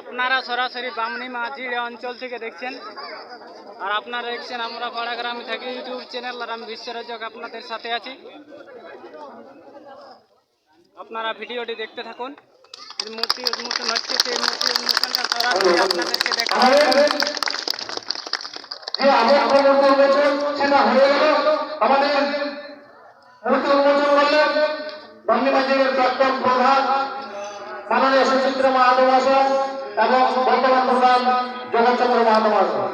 আপনারা সরাসরি বামনি মাঝিড়ে অঞ্চল থেকে দেখছেন। আর আপনারা দেখছেন আমরা পাড়াগ্রামে থাকি, ইউটিউব চ্যানেল, আর আমি বিশ্বরাজক আপনাদের সাথে আছি। আপনারা ভিডিওটি দেখতে থাকুন। এই মূর্তি উন্মোচন হচ্ছে, সেই মূর্তি উন্মোচনটা সরাসরি আপনাদেরকে দেখা আমাদের মূর্তি উন্মোচন মাঝির বর্তমান প্রধান জগৎচন্দ্র মাহাতো মহাশয়